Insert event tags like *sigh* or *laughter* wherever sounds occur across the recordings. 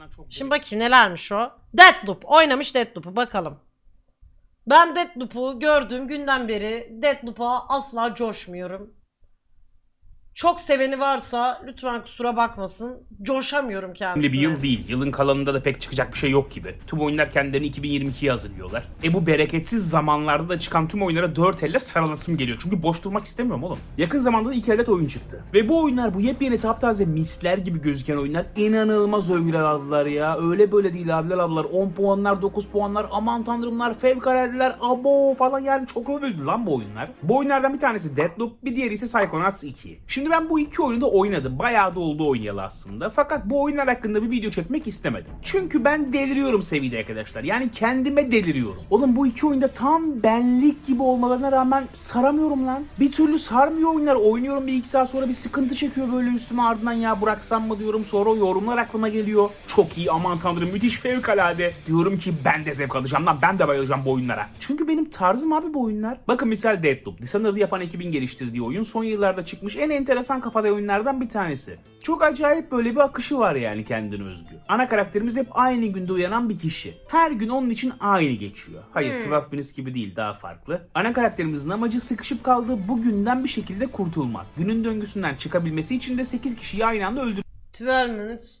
açısından çok Şimdi bakayım nelermiş o. Deathloop. Oynamış Deathloop'u bakalım. Ben Deathloop'u gördüğüm günden beri Deathloop'a asla coşmuyorum. Çok seveni varsa lütfen kusura bakmasın. Coşamıyorum kendisine. bir yıl değil. Yılın kalanında da pek çıkacak bir şey yok gibi. Tüm oyunlar kendilerini 2022'ye hazırlıyorlar. E bu bereketsiz zamanlarda da çıkan tüm oyunlara dört elle sarılasım geliyor. Çünkü boş durmak istemiyorum oğlum. Yakın zamanda da iki adet oyun çıktı. Ve bu oyunlar bu yepyeni taptaze misler gibi gözüken oyunlar inanılmaz övgüler aldılar ya. Öyle böyle değil abiler ablalar. 10 puanlar, 9 puanlar, aman tanrımlar, fevkaladeler, abo falan yani çok övüldü lan bu oyunlar. Bu oyunlardan bir tanesi Deathloop, bir diğeri ise Psychonauts 2. Şimdi ben bu iki oyunu da oynadım. Bayağı da oldu oynayalı aslında. Fakat bu oyunlar hakkında bir video çekmek istemedim. Çünkü ben deliriyorum seviyede arkadaşlar. Yani kendime deliriyorum. Oğlum bu iki oyunda tam benlik gibi olmalarına rağmen saramıyorum lan. Bir türlü sarmıyor oyunlar. Oynuyorum bir iki saat sonra bir sıkıntı çekiyor böyle üstüme ardından ya bıraksam mı diyorum. Sonra o yorumlar aklıma geliyor. Çok iyi aman tanrım müthiş fevkalade. Diyorum ki ben de zevk alacağım lan ben de bayılacağım bu oyunlara. Çünkü benim tarzım abi bu oyunlar. Bakın misal Deathloop. Dishonored'ı yapan ekibin geliştirdiği oyun son yıllarda çıkmış en enteresan kafada oyunlardan bir tanesi. Çok acayip böyle bir akışı var yani kendine özgü. Ana karakterimiz hep aynı günde uyanan bir kişi. Her gün onun için aynı geçiyor. Hayır Hmm. 12 Minutes gibi değil daha farklı. Ana karakterimizin amacı sıkışıp kaldığı bu günden bir şekilde kurtulmak. Günün döngüsünden çıkabilmesi için de 8 kişiyi aynı anda öldürmek 12 minutes.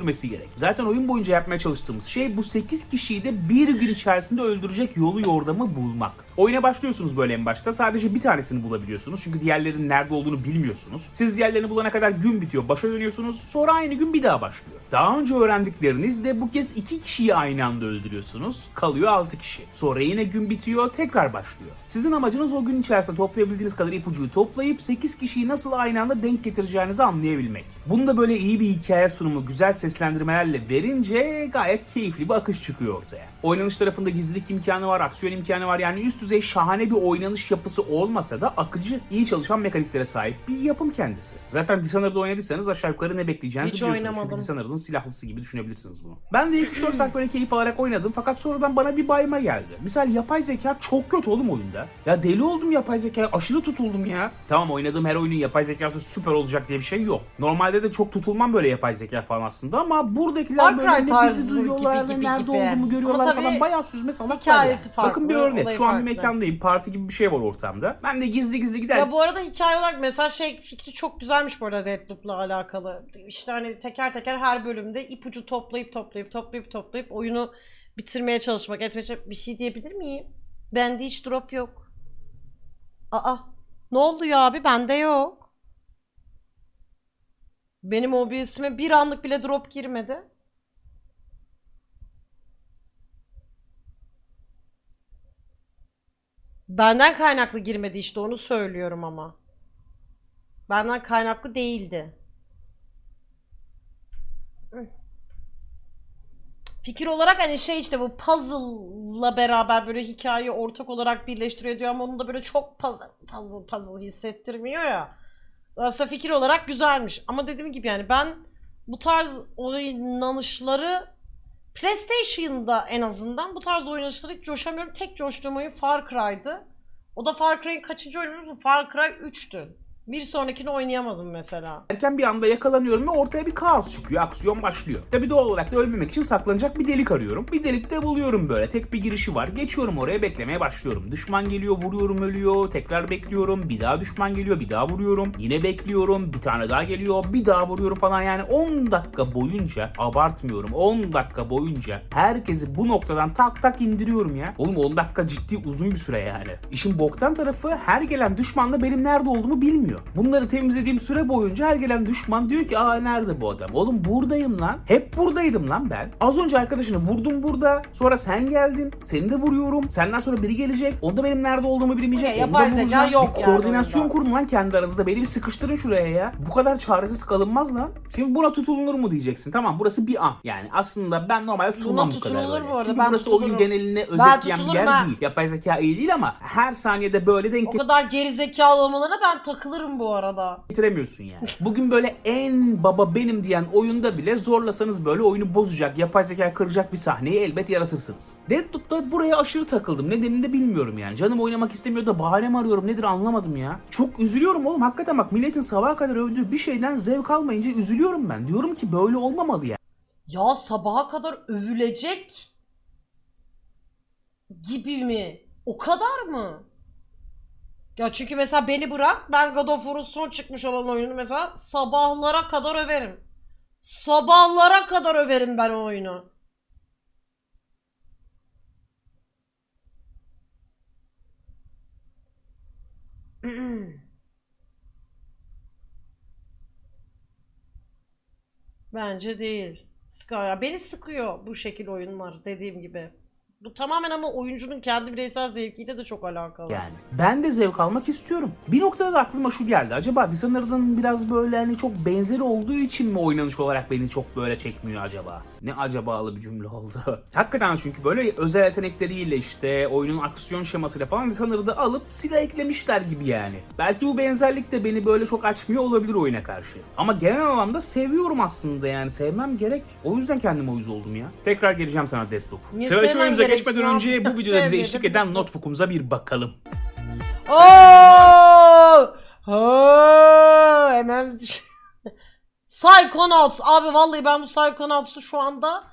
öldürmesi gerek. Zaten oyun boyunca yapmaya çalıştığımız şey bu 8 kişiyi de bir gün içerisinde öldürecek yolu yordamı bulmak. Oyuna başlıyorsunuz böyle en başta. Sadece bir tanesini bulabiliyorsunuz. Çünkü diğerlerinin nerede olduğunu bilmiyorsunuz. Siz diğerlerini bulana kadar gün bitiyor. Başa dönüyorsunuz. Sonra aynı gün bir daha başlıyor. Daha önce öğrendikleriniz de bu kez iki kişiyi aynı anda öldürüyorsunuz. Kalıyor 6 kişi. Sonra yine gün bitiyor. Tekrar başlıyor. Sizin amacınız o gün içerisinde toplayabildiğiniz kadar ipucuyu toplayıp 8 kişiyi nasıl aynı anda denk getireceğinizi anlayabilmek. Bunu da böyle iyi bir hikaye sunumu, güzel seslendirmelerle verince gayet keyifli bir akış çıkıyor ortaya. Oynanış tarafında gizlilik imkanı var, aksiyon imkanı var. Yani üst düzey şahane bir oynanış yapısı olmasa da akıcı, iyi çalışan mekaniklere sahip bir yapım kendisi. Zaten Dishonored'da oynadıysanız aşağı yukarı ne bekleyeceğinizi Hiç biliyorsunuz. oynamadım. Çünkü Dishonored'ın silahlısı gibi düşünebilirsiniz bunu. Ben de ilk 3-4 *laughs* saat böyle keyif alarak oynadım fakat sonradan bana bir bayma geldi. Misal yapay zeka çok kötü oğlum oyunda. Ya deli oldum yapay zekaya aşırı tutuldum ya. Tamam oynadığım her oyunun yapay zekası süper olacak diye bir şey yok. Normalde de çok tutulmam böyle yapay zeka falan aslında ama buradakiler Far böyle ne bizi duyuyorlar gibi, gibi, nerede gibi. olduğumu görüyorlar falan bayağı süzme salaklar hikayesi yani. farklı, Bakın bir örnek şu an bir farklı. mekandayım parti gibi bir şey var ortamda. Ben de gizli gizli gider Ya bu arada hikaye olarak mesela şey fikri çok güzelmiş bu arada Deathloop'la alakalı. İşte hani teker teker her bölümde ipucu toplayıp toplayıp toplayıp toplayıp oyunu bitirmeye çalışmak, etmeye çalışmak. Bir şey diyebilir miyim? Bende hiç drop yok. Aa, ne oldu ya abi? Bende yok. Benim OBS'ime bir anlık bile drop girmedi. Benden kaynaklı girmedi işte onu söylüyorum ama. Benden kaynaklı değildi. Fikir olarak hani şey işte bu puzzle'la beraber böyle hikayeyi ortak olarak birleştiriyor diyor ama onu da böyle çok puzzle puzzle puzzle hissettirmiyor ya. Aslında fikir olarak güzelmiş. Ama dediğim gibi yani ben bu tarz oynanışları PlayStation'da en azından bu tarz oynanışları hiç coşamıyorum. Tek coştuğum oyun Far Cry'dı. O da Far Cry'in kaçıncı oyunu? Far Cry 3'tü. Bir sonrakini oynayamadım mesela. Erken bir anda yakalanıyorum ve ortaya bir kaos çıkıyor. Aksiyon başlıyor. Tabi doğal olarak da ölmemek için saklanacak bir delik arıyorum. Bir delikte buluyorum böyle. Tek bir girişi var. Geçiyorum oraya beklemeye başlıyorum. Düşman geliyor vuruyorum ölüyor. Tekrar bekliyorum. Bir daha düşman geliyor bir daha vuruyorum. Yine bekliyorum. Bir tane daha geliyor. Bir daha vuruyorum falan yani 10 dakika boyunca abartmıyorum. 10 dakika boyunca herkesi bu noktadan tak tak indiriyorum ya. Oğlum 10 dakika ciddi uzun bir süre yani. İşin boktan tarafı her gelen düşman da benim nerede olduğumu bilmiyor. Bunları temizlediğim süre boyunca her gelen düşman diyor ki aa nerede bu adam? Oğlum buradayım lan. Hep buradaydım lan ben. Az önce arkadaşını vurdum burada. Sonra sen geldin. Seni de vuruyorum. Senden sonra biri gelecek. Onda benim nerede olduğumu bilmeyecek. Onu da vuracağım. yok bir yani koordinasyon oyunda. kurun lan kendi aranızda. Beni bir sıkıştırın şuraya ya. Bu kadar çaresiz kalınmaz lan. Şimdi buna tutulunur mu diyeceksin. Tamam burası bir an. Yani aslında ben normalde tutulmam bu kadar böyle. bu arada, Çünkü ben burası tutulurum. oyun genelini özetleyen bir yer ha. değil. Yapay zeka iyi değil ama her saniyede böyle denk O kadar geri zekalı olmalarına ben takılırım alırım bu arada. bitiremiyorsun yani. Bugün böyle en baba benim diyen oyunda bile zorlasanız böyle oyunu bozacak, yapay zeka kıracak bir sahneyi elbet yaratırsınız. Deadloop'ta buraya aşırı takıldım. Nedenini de bilmiyorum yani. Canım oynamak istemiyor da bahane mi arıyorum nedir anlamadım ya. Çok üzülüyorum oğlum. Hakikaten bak milletin sabaha kadar övdüğü bir şeyden zevk almayınca üzülüyorum ben. Diyorum ki böyle olmamalı ya. Ya sabaha kadar övülecek gibi mi? O kadar mı? Ya çünkü mesela beni bırak ben God of War'un son çıkmış olan oyununu mesela sabahlara kadar överim. Sabahlara kadar överim ben o oyunu. *clears throat* Bence değil. Sıkıyor. Beni sıkıyor bu şekil oyunlar dediğim gibi. Bu tamamen ama oyuncunun kendi bireysel zevkiyle de çok alakalı. Yani ben de zevk almak istiyorum. Bir noktada da aklıma şu geldi. Acaba Dishonored'ın biraz böyle hani çok benzeri olduğu için mi oynanış olarak beni çok böyle çekmiyor acaba? Ne acabalı bir cümle oldu. *laughs* Hakikaten çünkü böyle özel yetenekleriyle işte oyunun aksiyon şemasıyla falan Dishonored'ı alıp silah eklemişler gibi yani. Belki bu benzerlik de beni böyle çok açmıyor olabilir oyuna karşı. Ama genel anlamda seviyorum aslında yani. Sevmem gerek. O yüzden kendime uyuz oldum ya. Tekrar geleceğim sana Deathloop. Niye Sıradaki oyunumuza gereksin geçmeden önce bu videoda bize eşlik eden notebook'umuza bir bakalım. Oo! Oo! Hemen *laughs* Psychonauts abi vallahi ben bu Psychonauts'u şu anda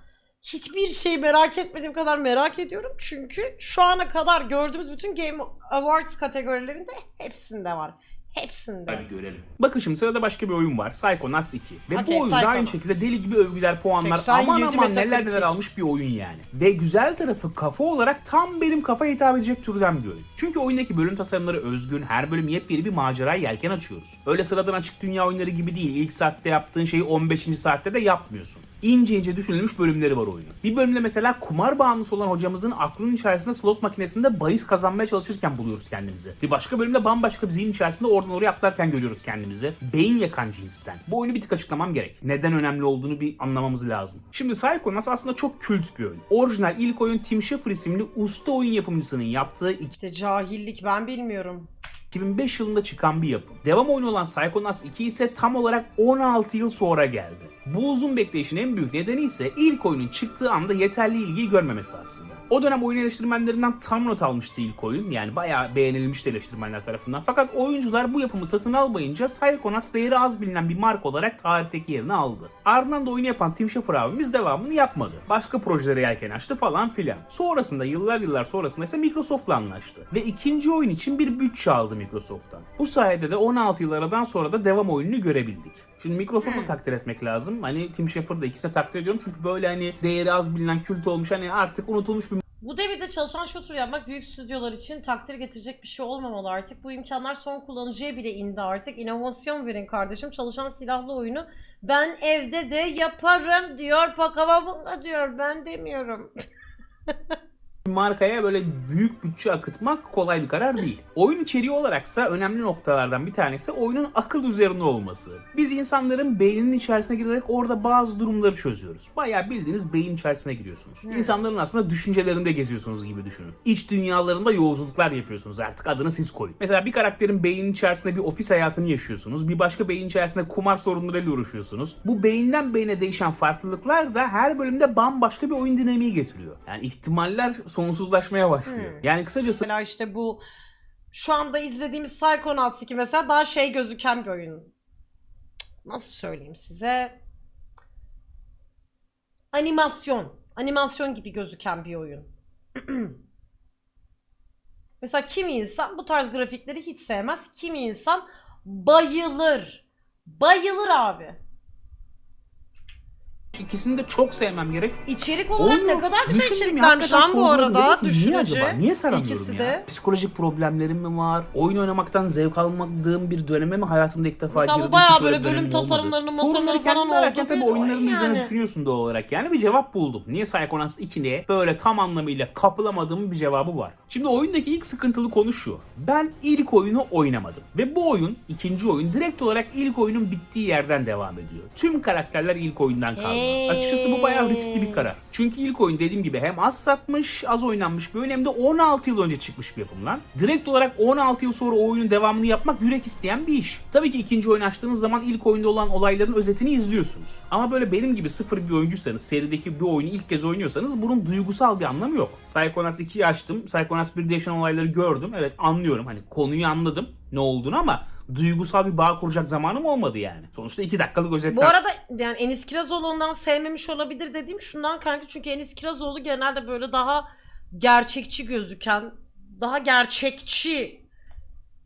hiçbir şey merak etmediğim kadar merak ediyorum. Çünkü şu ana kadar gördüğümüz bütün Game Awards kategorilerinde hepsinde var. Hepsinde. Hadi görelim. Bakın şimdi sırada başka bir oyun var. Psychonauts 2. Ve Okey, bu oyunda aynı Psychonauts. şekilde deli gibi övgüler, puanlar 87 aman aman neler neler almış bir oyun yani. Ve güzel tarafı kafa olarak tam benim kafaya hitap edecek türden bir oyun. Çünkü oyundaki bölüm tasarımları özgün, her bölüm yepyeni bir maceraya yelken açıyoruz. Öyle sıradan açık dünya oyunları gibi değil. İlk saatte yaptığın şeyi 15. saatte de yapmıyorsun. İnce ince düşünülmüş bölümleri var oyunun. Bir bölümde mesela kumar bağımlısı olan hocamızın aklının içerisinde slot makinesinde bahis kazanmaya çalışırken buluyoruz kendimizi. Bir başka bölümde bambaşka bir zihin içerisinde oradan oraya atlarken görüyoruz kendimizi. Beyin yakan cinsten. Bu oyunu bir tık açıklamam gerek. Neden önemli olduğunu bir anlamamız lazım. Şimdi Psychonauts aslında çok kült bir oyun. Orijinal ilk oyun Tim Schafer isimli usta oyun yapımcısının yaptığı İşte cahillik ben bilmiyorum. 2005 yılında çıkan bir yapım. Devam oyunu olan Psychonauts 2 ise tam olarak 16 yıl sonra geldi. Bu uzun bekleyişin en büyük nedeni ise ilk oyunun çıktığı anda yeterli ilgiyi görmemesi aslında. O dönem oyun eleştirmenlerinden tam not almıştı ilk oyun. Yani bayağı beğenilmişti eleştirmenler tarafından. Fakat oyuncular bu yapımı satın almayınca Psychonauts değeri az bilinen bir marka olarak tarihteki yerini aldı. Ardından da oyunu yapan Tim Schafer abimiz devamını yapmadı. Başka projelere yelken açtı falan filan. Sonrasında yıllar yıllar sonrasında ise Microsoft'la anlaştı. Ve ikinci oyun için bir bütçe aldı Microsoft'tan. Bu sayede de 16 yıl aradan sonra da devam oyununu görebildik. Şimdi Microsoft'u takdir etmek lazım. Hani Tim Schafer'ı da ikisine takdir ediyorum. Çünkü böyle hani değeri az bilinen kült olmuş hani artık unutulmuş bir Bu devirde çalışan shooter yapmak büyük stüdyolar için takdir getirecek bir şey olmamalı artık. Bu imkanlar son kullanıcıya bile indi artık. İnovasyon verin kardeşim. Çalışan silahlı oyunu ben evde de yaparım diyor. Pakavabunga diyor. Ben demiyorum. *laughs* markaya böyle büyük bütçe akıtmak kolay bir karar değil. Oyun içeriği olaraksa önemli noktalardan bir tanesi oyunun akıl üzerine olması. Biz insanların beyninin içerisine girerek orada bazı durumları çözüyoruz. Bayağı bildiğiniz beyin içerisine giriyorsunuz. İnsanların aslında düşüncelerinde geziyorsunuz gibi düşünün. İç dünyalarında yolculuklar yapıyorsunuz artık adını siz koyun. Mesela bir karakterin beyninin içerisinde bir ofis hayatını yaşıyorsunuz. Bir başka beynin içerisinde kumar sorunlarıyla uğraşıyorsunuz. Bu beyinden beyne değişen farklılıklar da her bölümde bambaşka bir oyun dinamiği getiriyor. Yani ihtimaller sonsuzlaşmaya başlıyor. Hmm. Yani kısacası Mesela işte bu şu anda izlediğimiz Psychonauts 2 mesela daha şey gözüken bir oyun. Nasıl söyleyeyim size? Animasyon. Animasyon gibi gözüken bir oyun. *clears throat* mesela kimi insan bu tarz grafikleri hiç sevmez. Kimi insan bayılır. Bayılır abi. İkisini de çok sevmem gerek. İçerik olarak Olmuyor. ne kadar güzel Düşündüm ya, içeriklermiş hakikaten lan bu sorguladım. Dedim arada. ki, Niye Düşününce. acaba? Niye saramıyorum İkisi ya? de. Psikolojik problemlerim mi var? Oyun oynamaktan zevk almadığım bir döneme mi hayatımda ilk defa Mesela bu girdim? bayağı Hiç öyle böyle bir dönemim bölüm olmadı. tasarımlarını, Sorunları masaları kendine falan ararken tabii bir oyunların oyun üzerine yani. düşünüyorsun doğal olarak. Yani bir cevap buldum. Niye Psychonauts 2'ye böyle tam anlamıyla kapılamadığım bir cevabı var. Şimdi oyundaki ilk sıkıntılı konu şu. Ben ilk oyunu oynamadım. Ve bu oyun, ikinci oyun direkt olarak ilk oyunun bittiği yerden devam ediyor. Tüm karakterler ilk oyundan kaldı. Açıkçası bu bayağı riskli bir karar. Çünkü ilk oyun dediğim gibi hem az satmış, az oynanmış bir oyun hem de 16 yıl önce çıkmış bir yapım lan. Direkt olarak 16 yıl sonra o oyunun devamını yapmak yürek isteyen bir iş. Tabii ki ikinci oyun açtığınız zaman ilk oyunda olan olayların özetini izliyorsunuz. Ama böyle benim gibi sıfır bir oyuncuysanız, serideki bir oyunu ilk kez oynuyorsanız bunun duygusal bir anlamı yok. Psychonauts 2'yi açtım. Psychonauts 1'de yaşanan olayları gördüm. Evet anlıyorum. Hani konuyu anladım ne olduğunu ama duygusal bir bağ kuracak zamanım olmadı yani. Sonuçta 2 dakikalık özetten Bu arada yani Enis Kirazoğlu'ndan sevmemiş olabilir dediğim şundan kanka çünkü Enis Kirazoğlu genelde böyle daha gerçekçi gözüken, daha gerçekçi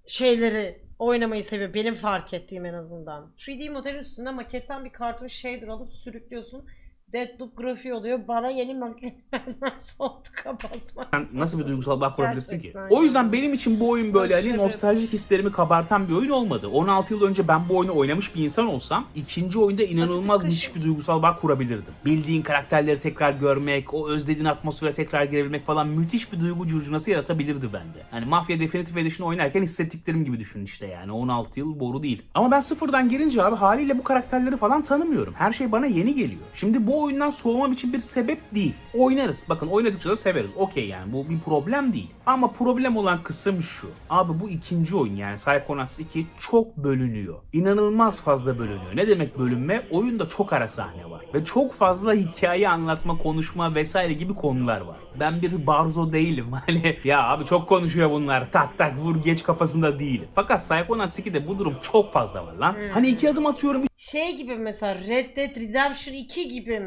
şeyleri oynamayı seviyor. Benim fark ettiğim en azından. 3D modelin üstünde maketten bir kartun shader alıp sürüklüyorsun. Deadloop grafiği oluyor. Bana yeni makinelerden *laughs* soğutuka basmak. Sen nasıl bir duygusal bağ kurabilirsin ki? Gerçekten O yüzden benim için bu oyun böyle hani Evet. nostaljik hislerimi kabartan bir oyun olmadı. 16 yıl önce ben bu oyunu oynamış bir insan olsam ikinci oyunda inanılmaz Çok müthiş bir duygusal bağ kurabilirdim. Bildiğin karakterleri tekrar görmek, o özlediğin atmosfere tekrar girebilmek falan müthiş bir duygu curcunası yaratabilirdi bende. Hani Mafya Definitive Edition oynarken hissettiklerim gibi düşün işte yani 16 yıl boru değil. Ama ben sıfırdan girince abi haliyle bu karakterleri falan tanımıyorum. Her şey bana yeni geliyor. Şimdi bu oyundan soğumam için bir sebep değil. Oynarız. Bakın oynadıkça da severiz. Okey yani bu bir problem değil. Ama problem olan kısım şu. Abi bu ikinci oyun yani Psychonauts 2 çok bölünüyor. İnanılmaz fazla bölünüyor. Ne demek bölünme? Oyunda çok ara sahne var. Ve çok fazla hikaye anlatma, konuşma vesaire gibi konular var. Ben bir barzo değilim. *laughs* Hani ya abi çok konuşuyor bunlar. Tak tak vur geç kafasında değilim. Fakat Psychonauts 2'de bu durum çok fazla var lan. Hani iki adım atıyorum Şey gibi mesela Red Dead Redemption 2 gibi mi?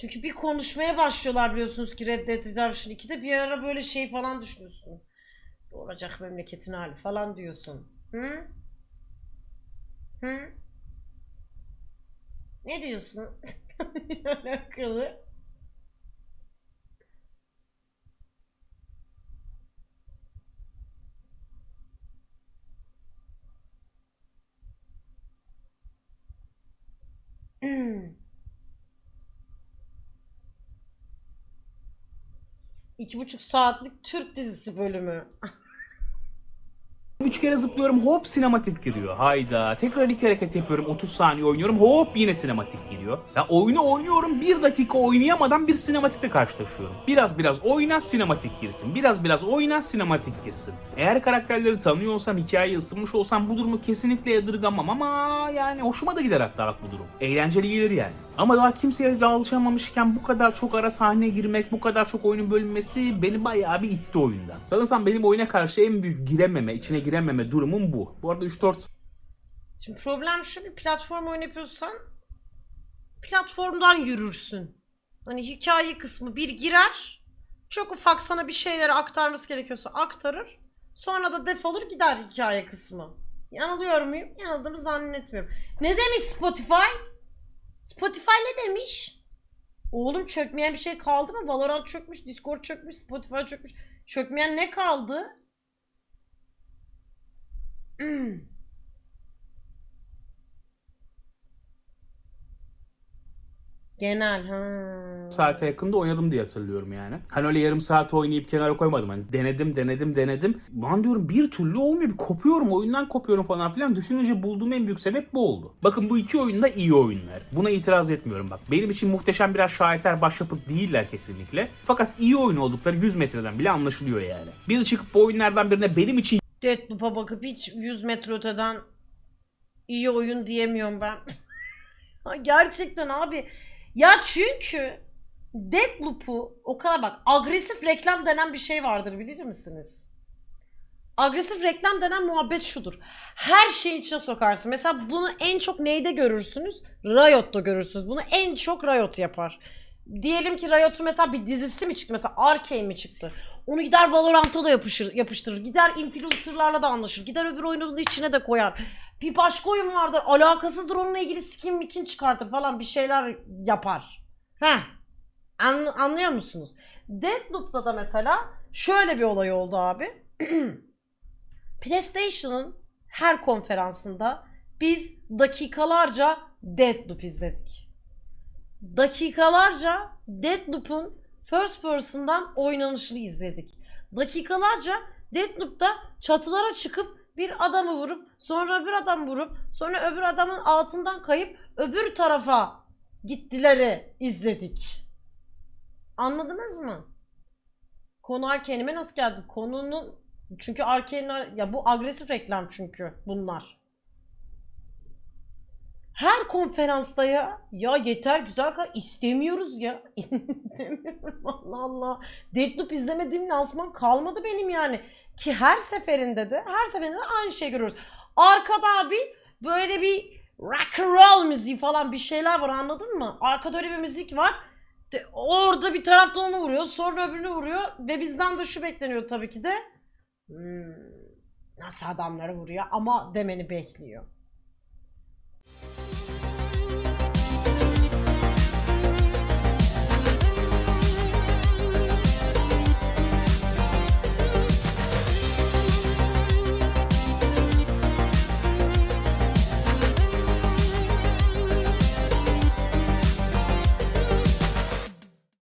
Çünkü bir konuşmaya başlıyorlar biliyorsunuz ki Red Dead Redemption 2'de bir ara böyle şey falan düşünüyorsun. Olacak memleketin hali falan diyorsun. Hı? Hı? Ne diyorsun? *laughs* Alakalı. Hmm. İki buçuk saatlik Türk dizisi bölümü. Üç kere zıplıyorum hop sinematik giriyor. Hayda. Tekrar iki hareket yapıyorum 30 saniye oynuyorum hop yine sinematik giriyor. Ya oyunu oynuyorum bir dakika oynayamadan bir sinematikle karşılaşıyorum. Biraz biraz oyna sinematik girsin. Biraz biraz oyna sinematik girsin. Eğer karakterleri tanıyor olsam hikayeye ısınmış olsam bu durumu kesinlikle yadırgamam ama yani hoşuma da gider hatta bak bu durum. Eğlenceli gelir yani. Ama daha kimseye de alışamamışken bu kadar çok ara sahneye girmek, bu kadar çok oyunun bölünmesi beni bayağı bir itti oyundan. Sanırsam benim oyuna karşı en büyük girememe, içine girememe durumum bu. Bu arada 3-4 Şimdi problem şu bir platform oyun yapıyorsan platformdan yürürsün. Hani hikaye kısmı bir girer. Çok ufak sana bir şeyleri aktarması gerekiyorsa aktarır. Sonra da defolur gider hikaye kısmı. Yanılıyor muyum? Yanıldığımı zannetmiyorum. Ne demiş Spotify? Spotify ne demiş? Oğlum çökmeyen bir şey kaldı mı? Valorant çökmüş, Discord çökmüş, Spotify çökmüş. Çökmeyen ne kaldı? *clears throat* Genel ha. saate yakında oynadım diye hatırlıyorum yani. Hani öyle yarım saat oynayıp kenara koymadım. Hani denedim denedim denedim. Ben diyorum bir türlü olmuyor. Bir kopuyorum oyundan kopuyorum falan filan. Düşününce bulduğum en büyük sebep bu oldu. Bakın bu iki oyun da iyi oyunlar. Buna itiraz etmiyorum bak. Benim için muhteşem birer şaheser başyapıt değiller kesinlikle. Fakat iyi oyun oldukları 100 metreden bile anlaşılıyor yani. Bir çıkıp bu oyunlardan birine benim için Deathloop'a bakıp hiç 100 metre öteden iyi oyun diyemiyorum ben. *laughs* Gerçekten abi. Ya çünkü Deathloop'u o kadar bak agresif reklam denen bir şey vardır bilir misiniz? Agresif reklam denen muhabbet şudur. Her şeyin içine sokarsın. Mesela bunu en çok neyde görürsünüz? Riot'ta görürsünüz. Bunu en çok Riot yapar. Diyelim ki Riot'un mesela bir dizisi mi çıktı? Mesela Arcane mi çıktı? Onu gider Valorant'a da yapışır, yapıştırır. Gider influencerlarla da anlaşır. Gider öbür oyunun içine de koyar. Bir başka oyun vardır. Alakasızdır onunla ilgili skin mikin çıkartır falan bir şeyler yapar. Heh. An- anlıyor musunuz? Deathloop'ta da mesela şöyle bir olay oldu abi. *clears throat* PlayStation'ın her konferansında biz dakikalarca Deathloop izledik. Dakikalarca Deathloop'un first person'dan oynanışını izledik. Dakikalarca Deathloop'ta çatılara çıkıp bir adamı vurup sonra öbür adam vurup sonra öbür adamın altından kayıp öbür tarafa gittileri izledik. Anladınız mı? Konu Arkane'ime nasıl geldi? Konunun çünkü Arkane'ler ya bu agresif reklam çünkü bunlar. Her konferansta ya ya yeter güzel kal istemiyoruz ya. *laughs* İstemiyorum Allah Allah. Deadloop izlemediğim lansman kalmadı benim yani. Ki her seferinde de her seferinde de aynı şeyi görüyoruz. Arkada abi böyle bir rock and roll müziği falan bir şeyler var anladın mı? Arkada öyle bir müzik var. De, orada bir taraftan onu vuruyor sonra öbürünü vuruyor ve bizden de şu bekleniyor tabii ki de. Hmm, nasıl adamları vuruyor ama demeni bekliyor.